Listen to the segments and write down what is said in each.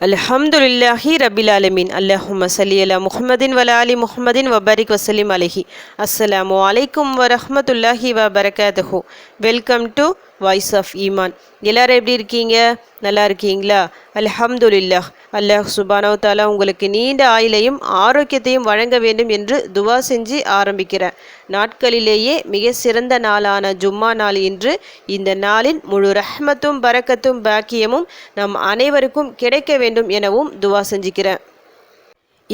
അലഹമുല്ലാഹി റബിലാലമീൻ അല്ലാഹുമ്മ സലി അല മുഹമ്മദിൻ വല അലി മുഹമ്മദിൻ വബാരിക് വസലിം അലഹി അസ്സലാമു അലൈക്കും വരഹമത്തല്ലാഹി വബർക്കാത്തഹു welcome to voice of Iman. எல்லாரும் எப்படி இருக்கீங்க? நல்லா இருக்கீங்களா? அல்ஹம்துலில்லாஹ். அல்லாஹ் சுபானோ தாலா உங்களுக்கு நீண்ட ஆயுளையும் ஆரோக்கியத்தையும் வழங்க வேண்டும் என்று துவா செஞ்சு ஆரம்பிக்கிறேன். நாட்களிலேயே மிக சிறந்த நாளான ஜும்மா நாள் இன்று. இந்த நாளின் முழு ரஹ்மத்தும் பறக்கத்தும் பாக்கியமும் நம் அனைவருக்கும் கிடைக்க வேண்டும் எனவும் துவா செஞ்சுக்கிறேன்.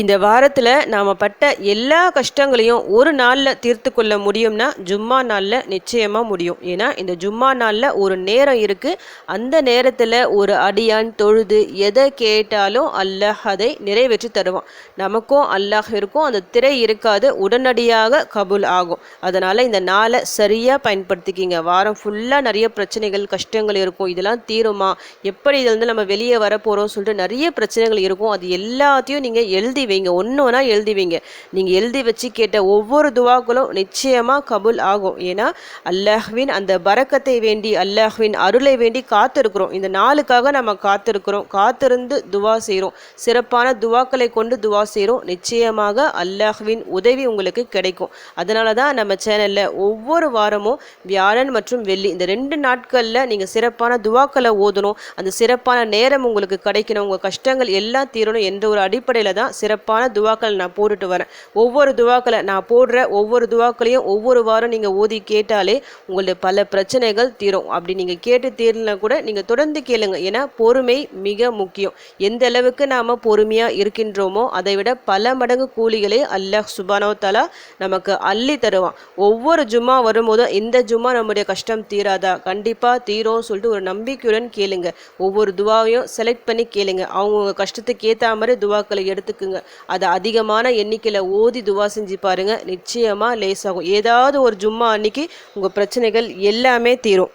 இந்த வாரத்தில் நாம் பட்ட எல்லா கஷ்டங்களையும் ஒரு நாளில் தீர்த்து கொள்ள முடியும்னா ஜும்மா நாளில் நிச்சயமாக முடியும். ஏன்னா இந்த ஜும்மா நாளில் ஒரு நேரம் இருக்குது அந்த நேரத்தில் ஒரு அடியான் தொழுது எதை கேட்டாலும் அல்லாஹ் அதை நிறைவேற்றி தருவான். நமக்கும் அல்லாஹ் இருக்கும். அந்த திரை இருக்காது. உடனடியாக கபூல் ஆகும். அதனால் இந்த நாளை சரியாக பயன்படுத்திக்கிங்க. வாரம் ஃபுல்லாக நிறைய பிரச்சனைகள் கஷ்டங்கள் இருக்கும். இதெல்லாம் தீருமா? எப்படி இதுலேருந்து நம்ம வெளியே வர போகிறோம் சொல்லிட்டு நிறைய பிரச்சனைகள் இருக்கும். அது எல்லாத்தையும் நீங்கள் எழுதி வைங்க ஒன்று ஒன்றா எழுதி வைங்க நீங்கள் எழுதி வச்சு கேட்ட ஒவ்வொரு துவாக்களும் நிச்சயமாக கபுல் ஆகும். ஏன்னா அல்லாஹ்வின் அந்த பரக்கத்தை வேண்டி அல்லாஹ்வின் அருளை வேண்டி காத்திருக்கிறோம். இந்த நாளுக்காக நம்ம காத்திருக்கிறோம். காத்திருந்து துவா செய்கிறோம் சிறப்பான துவாக்களை கொண்டு துவா செய்கிறோம் நிச்சயமாக அல்லாஹ்வின் உதவி உங்களுக்கு கிடைக்கும். அதனால தான் நம்ம சேனலில் ஒவ்வொரு வாரமும் வியாழன் மற்றும் வெள்ளி இந்த ரெண்டு நாட்களில் நீங்கள் சிறப்பான துவாக்களை ஓதணும். அந்த சிறப்பான நேரம் உங்களுக்கு கிடைக்கணும். உங்கள் கஷ்டங்கள் எல்லாம் தீரணும் என்ற ஒரு அடிப்படையில் தான் சிறப்பு சிறப்பான துவாக்கள் நான் போட்டுட்டு வரேன். ஒவ்வொரு துவாக்களை நான் போடுற ஒவ்வொரு துவாக்களையும் ஒவ்வொரு வாரம் நீங்கள் ஓதி கேட்டாலே உங்களுடைய பல பிரச்சனைகள் தீரும். அப்படி நீங்கள் கேட்டு தீரலனா கூட நீங்கள் தொடர்ந்து கேளுங்க. ஏன்னா பொறுமை மிக முக்கியம். எந்த அளவுக்கு நாம் பொறுமையாக இருக்கின்றோமோ அதை விட பல மடங்கு கூலிகளை அல்லாஹ் சுபானோ தலா நமக்கு அள்ளி தருவான். ஒவ்வொரு ஜும்மா வரும்போது இந்த ஜும்மா நம்முடைய கஷ்டம் தீராதா? கண்டிப்பாக தீரும் சொல்லிட்டு ஒரு நம்பிக்கையுடன் கேளுங்க. ஒவ்வொரு துவாவையும் செலக்ட் பண்ணி கேளுங்க. அவங்கவுங்க கஷ்டத்துக்கு ஏற்ற மாதிரி துவாக்களை எடுத்துக்குங்க. அதை அதிகமான எண்ணிக்கையில் ஓதி துவா செஞ்சு பாருங்க. நிச்சயமா லேசாகும். ஏதாவது ஒரு ஜும்மா அன்னைக்கு உங்க பிரச்சனைகள் எல்லாமே தீரும்.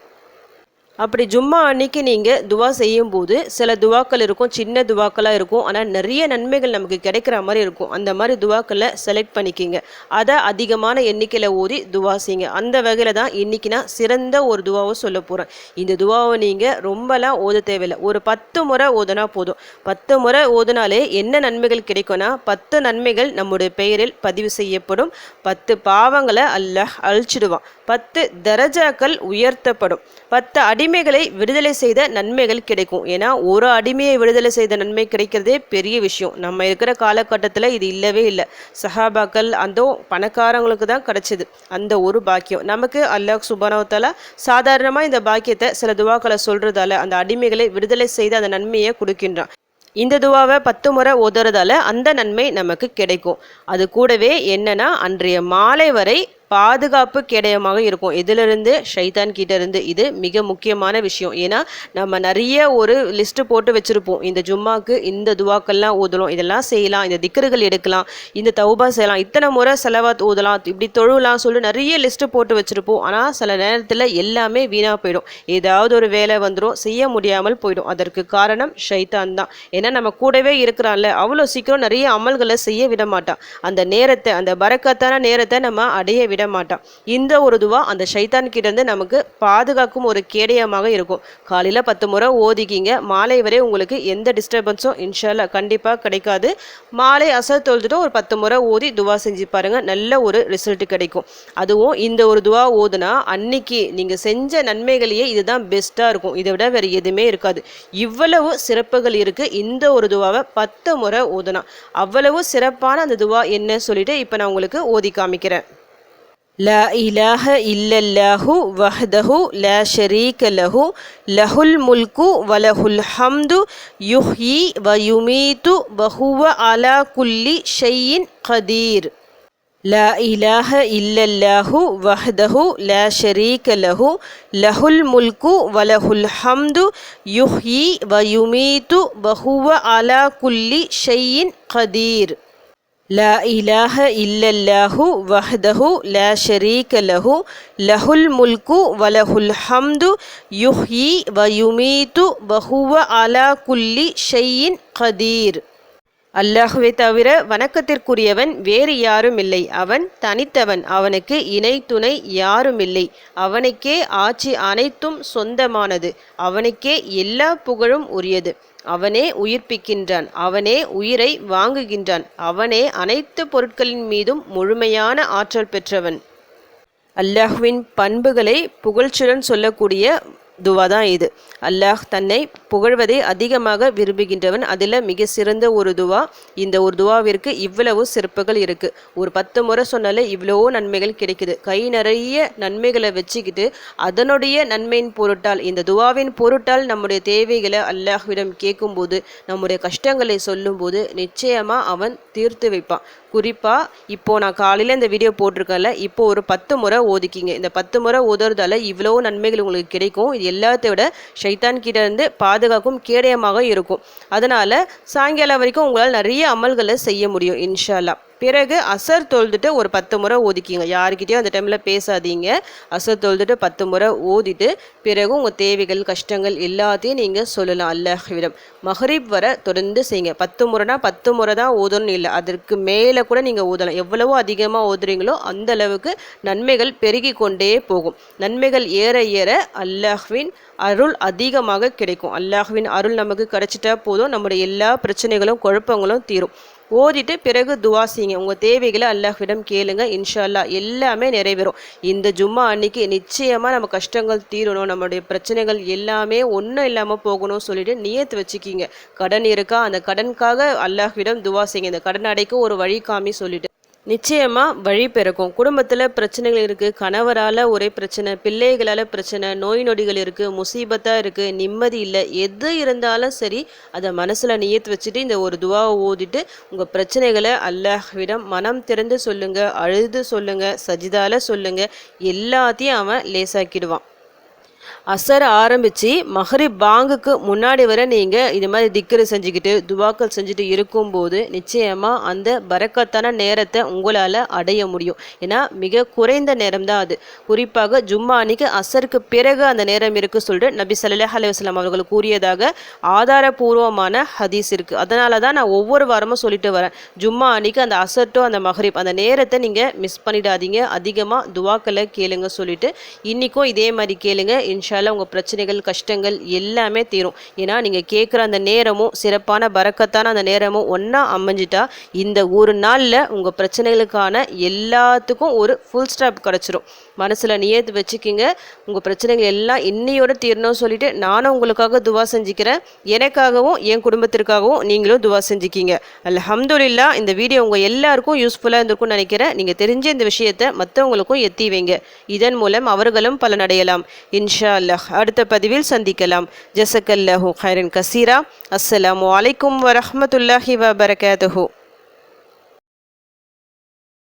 அப்படி ஜும்மா அன்னைக்கு நீங்கள் துவா செய்யும்போது சில துவாக்கள் இருக்கும் சின்ன துவாக்களாக இருக்கும். ஆனால் நிறைய நன்மைகள் நமக்கு கிடைக்கிற மாதிரி இருக்கும். அந்த மாதிரி துவாக்களை செலக்ட் பண்ணிக்கிங்க. அதை அதிகமான எண்ணிக்கையில் ஓதி துவா செய்யுங்க. அந்த வகையில் தான் இன்னைக்கு நான் சிறந்த ஒரு துவாவை சொல்ல போகிறேன் இந்த துவாவை நீங்கள் ரொம்பலாம் ஓத தேவையில்லை. ஒரு பத்து முறை ஓதுனா போதும். பத்து முறை ஓதுனாலே என்ன நன்மைகள் கிடைக்கும்னா பத்து நன்மைகள் நம்முடைய பெயரில் பதிவு செய்யப்படும். பத்து பாவங்களை அல்ல அழிச்சிடுவான். பத்து தரஜாக்கள் உயர்த்தப்படும். பத்து அடிமைகளை விடுதலை செய்த நன்மைகள் கிடைக்கும். ஏன்னா ஒரு அடிமையை விடுதலை செய்த நன்மை கிடைக்கிறதே பெரிய விஷயம். நம்ம இருக்கிற காலகட்டத்தில் இது இல்லவே இல்லை. சஹாபாக்கள் அந்த பணக்காரங்களுக்கு தான் கிடைச்சிது. அந்த ஒரு பாக்கியம். நமக்கு அல்லாஹ் சுபானவத்தால சாதாரணமாக இந்த பாக்கியத்தை சில துவாக்களை சொல்றதால அந்த அடிமைகளை விடுதலை செய்து அந்த நன்மையை கொடுக்கின்றான். இந்த துவாவை பத்து முறை ஓதுறதால அந்த நன்மை நமக்கு கிடைக்கும். அது கூடவே என்னன்னா அன்றைய மாலை வரை பாதுகாப்பு கேடயமாக இருக்கும். இதிலிருந்து ஷைத்தான் கிட்ட இருந்து இது மிக முக்கியமான விஷயம். ஏன்னா நம்ம நிறைய ஒரு லிஸ்ட்டு போட்டு வச்சுருப்போம். இந்த ஜும்மாக்கு இந்த துவாக்கள்லாம் ஊதலாம் இதெல்லாம் செய்யலாம் இந்த திக்கர்கள் எடுக்கலாம் இந்த தௌபா செய்யலாம் இத்தனை முறை செலவாத் ஊதலாம் இப்படி தொழுலாம் சொல்லி நிறைய லிஸ்ட்டு போட்டு வச்சுருப்போம். ஆனால் சில நேரத்தில் எல்லாமே வீணாக போயிடும். ஏதாவது ஒரு வேலை வந்துடும் செய்ய முடியாமல் போயிடும். அதற்கு காரணம் ஷைத்தான் தான். ஏன்னா நம்ம கூடவே இருக்கிறான்ல அவ்வளோ சீக்கிரம் நிறைய அமல்களை செய்ய விட மாட்டான். அந்த நேரத்தை அந்த பறக்கத்தான நேரத்தை நம்ம அடைய விட மாட்டான் இந்த ஒரு துவா அந்த சைத்தான் கிட்டேருந்து நமக்கு பாதுகாக்கும் ஒரு கேடயமாக இருக்கும். காலையில் பத்து முறை ஓதிக்கிங்க. மாலை வரை உங்களுக்கு எந்த டிஸ்டர்பன்ஸும் இன்ஷால்லா கண்டிப்பாக கிடைக்காது. மாலை அசர் தொழுதுட்டு ஒரு பத்து முறை ஓதி துவா செஞ்சு பாருங்க. நல்ல ஒரு ரிசல்ட் கிடைக்கும். அதுவும் இந்த ஒரு துவா ஓதுனா அன்னைக்கு நீங்கள் செஞ்ச நன்மைகளையே இதுதான் பெஸ்ட்டாக இருக்கும். இதை விட வேறு எதுவுமே இருக்காது. இவ்வளவு சிறப்புகள் இருக்குது இந்த ஒரு துவாவை பத்து முறை ஓதுனா. அவ்வளவு சிறப்பான அந்த துவா என்ன சொல்லிட்டு இப்போ நான் உங்களுக்கு ஓதி காமிக்கிறேன். لا إله إلا الله وحده لا شريك له. له الملك وله الحمد. يحيي ويميت وهو على كل شيء قدير. لا إله إلا الله وحده لا شريك له. له الملك وله الحمد. يحيي ويميت وهو على كل شيء قدير. ல إله إلا الله وحده لا شريك له له الملك وله الحمد يحيي ويميت وهو على كل شيء قدير. அல்லாஹுவை தவிர வணக்கத்திற்குரியவன் வேறு யாரும் இல்லை. அவன் தனித்தவன் அவனுக்கு இணை துணை யாரும் இல்லை. அவனுக்கே ஆட்சி அனைத்தும் சொந்தமானது. அவனுக்கே எல்லா புகழும் உரியது. அவனே உயிர்ப்பிக்கின்றான் அவனே உயிரை வாங்குகின்றான் அவனே அனைத்து பொருட்களின் மீதும் முழுமையான ஆற்றல் பெற்றவன். அல்லாஹுவின் பண்புகளை புகழ்ச்சியுடன் சொல்லக்கூடிய துவா தான் இது. அல்லாஹ் தன்னை புகழ்வதை அதிகமாக விரும்புகின்றவன். அதில் மிக சிறந்த ஒரு துவா இந்த ஒரு துவாவிற்கு இவ்வளவு சிறப்புகள் இருக்குது ஒரு பத்து முறை சொன்னாலே இவ்வளவோ நன்மைகள் கிடைக்குது. கை நிறைய நன்மைகளை வச்சுக்கிட்டு அதனுடைய நன்மையின் பொருட்டால் இந்த துவாவின் பொருட்டால் நம்முடைய தேவைகளை அல்லாஹ்விடம் கேட்கும்போது நம்முடைய கஷ்டங்களை சொல்லும்போது நிச்சயமாக அவன் தீர்த்து வைப்பான். குறிப்பாக இப்போ நான் காலையில் இந்த வீடியோ போட்டிருக்கேன்ல இப்போ ஒரு பத்து முறை ஓதிக்கிங்க. இந்த பத்து முறை ஓதுறதால இவ்வளோ நன்மைகள் உங்களுக்கு கிடைக்கும். இது எல்லாத்த விட ஷைத்தான் கிட்ட இருந்து பாதுகாக்கும் கேடயமாக இருக்கும். அதனால் சாயங்காலம் வரைக்கும் உங்களால் நிறைய அமல்களை செய்ய முடியும் இன்ஷால்லா பிறகு அசர் தொழுதுட்டு ஒரு பத்து முறை ஓதிக்கிங்க. யாருக்கிட்டேயும் அந்த டைமில் பேசாதீங்க. அசர் தொழுதுட்டு பத்து முறை ஓதிட்டு பிறகு உங்கள் தேவைகள் கஷ்டங்கள் எல்லாத்தையும் நீங்கள் சொல்லலாம். அல்லாஹ்விடம். மஹரீப் வர தொடர்ந்து செய்யுங்க. பத்து முறைனா பத்து முறை தான் ஓதணும்னு இல்லை. அதற்கு மேலே கூட நீங்கள் ஓதலாம். எவ்வளவோ அதிகமாக ஓதுறீங்களோ அந்த அளவுக்கு நன்மைகள் பெருகி கொண்டே போகும். நன்மைகள் ஏற ஏற அல்லாஹ்வின் அருள் அதிகமாக கிடைக்கும். அல்லாஹ்வின் அருள் நமக்கு கிடைச்சிட்டா போதும். நம்முடைய எல்லா பிரச்சனைகளும் குழப்பங்களும் தீரும். ஓதிட்டு பிறகு துவா செய்யுங்க. உங்கள் தேவைகளை அல்லாஹ்விடம் கேளுங்க. இன்ஷா அல்லா எல்லாமே நிறைவேறும். இந்த ஜும்மா அன்னைக்கு நிச்சயமாக நம்ம கஷ்டங்கள் தீரணும். நம்மளுடைய பிரச்சனைகள் எல்லாமே ஒன்றும் இல்லாமல் போகணும்னு சொல்லிட்டு நியத்து வச்சுக்கிங்க. கடன் இருக்கா? அந்த கடனுக்காக அல்லாஹ்விடம் துவா செய்யுங்க. இந்த கடன் அடைக்க ஒரு வழி காமி சொல்லிட்டு. நிச்சயமாக வழி பிறக்கும். குடும்பத்தில் பிரச்சனைகள் இருக்குது கணவரால் ஒரே பிரச்சனை பிள்ளைகளால் பிரச்சனை நோய் நொடிகள் இருக்குது முசீபத்தாக இருக்குது நிம்மதி இல்லை எது இருந்தாலும் சரி அதை மனசில் நியத்து வச்சுட்டு இந்த ஒரு துவாவை ஓதிட்டு உங்கள் பிரச்சனைகளை அல்லாஹ்விடம் மனம் திறந்து சொல்லுங்கள் அழுது சொல்லுங்கள் சஜிதால சொல்லுங்கள் எல்லாத்தையும் அவன் லேசாக்கிடுவான். அசர் ஆரம்பித்து மஹரிப் பாங்குக்கு முன்னாடி வர நீங்கள் இது மாதிரி திக்கரு செஞ்சுக்கிட்டு துவாக்கள் செஞ்சுட்டு இருக்கும்போது நிச்சயமாக அந்த பறக்கத்தான நேரத்தை உங்களால் அடைய முடியும். ஏன்னா மிக குறைந்த நேரம் தான் அது. குறிப்பாக ஜும்மா அன்னைக்கு அசருக்கு பிறகு அந்த நேரம் இருக்குது சொல்லிட்டு நபி சல்லாஹ் அலுவலாம் அவர்கள் கூறியதாக ஆதாரபூர்வமான ஹதீஸ் இருக்குது அதனால தான் நான் ஒவ்வொரு வாரமும் சொல்லிட்டு வரேன். ஜும்மா அன்னைக்கு அந்த அசர்ட்டோ அந்த மஹரிப் அந்த நேரத்தை நீங்கள் மிஸ் பண்ணிடாதீங்க. அதிகமாக துவாக்களை கேளுங்க சொல்லிட்டு இன்றைக்கும் இதே மாதிரி கேளுங்க. இன்ஷா இன்ஷால்லா உங்கள் பிரச்சனைகள் கஷ்டங்கள் எல்லாமே தீரும். ஏன்னா நீங்கள் கேட்குற அந்த நேரமும் சிறப்பான பறக்கத்தான அந்த நேரமும் ஒன்றா அமைஞ்சிட்டா இந்த ஒரு நாளில் உங்கள் பிரச்சனைகளுக்கான எல்லாத்துக்கும் ஒரு ஃபுல் ஸ்டாப் கிடச்சிரும். மனசில் நியத்து வச்சுக்கிங்க. உங்கள் பிரச்சனைகள் எல்லாம் இன்னையோட தீரணும்னு சொல்லிட்டு நானும் உங்களுக்காக துவா செஞ்சுக்கிறேன். எனக்காகவும் என் குடும்பத்திற்காகவும் நீங்களும் துவா செஞ்சுக்கிங்க. அலமதுல்லா இந்த வீடியோ உங்கள் எல்லாருக்கும் யூஸ்ஃபுல்லாக இருந்திருக்கும்னு நினைக்கிறேன். நீங்கள் தெரிஞ்ச இந்த விஷயத்தை மற்றவங்களுக்கும் எத்தி வைங்க. இதன் மூலம் அவர்களும் பலனடையலாம். இன்ஷா அல்லாஹ். அடுத்த பதிவில் சந்திக்கலாம். ஜசக்கல்லாஹூ ஹைரன் கசீரா. அஸ்ஸலாம் அலைக்கும் வரமத்துல்லாஹி வபரகாத்துஹூ.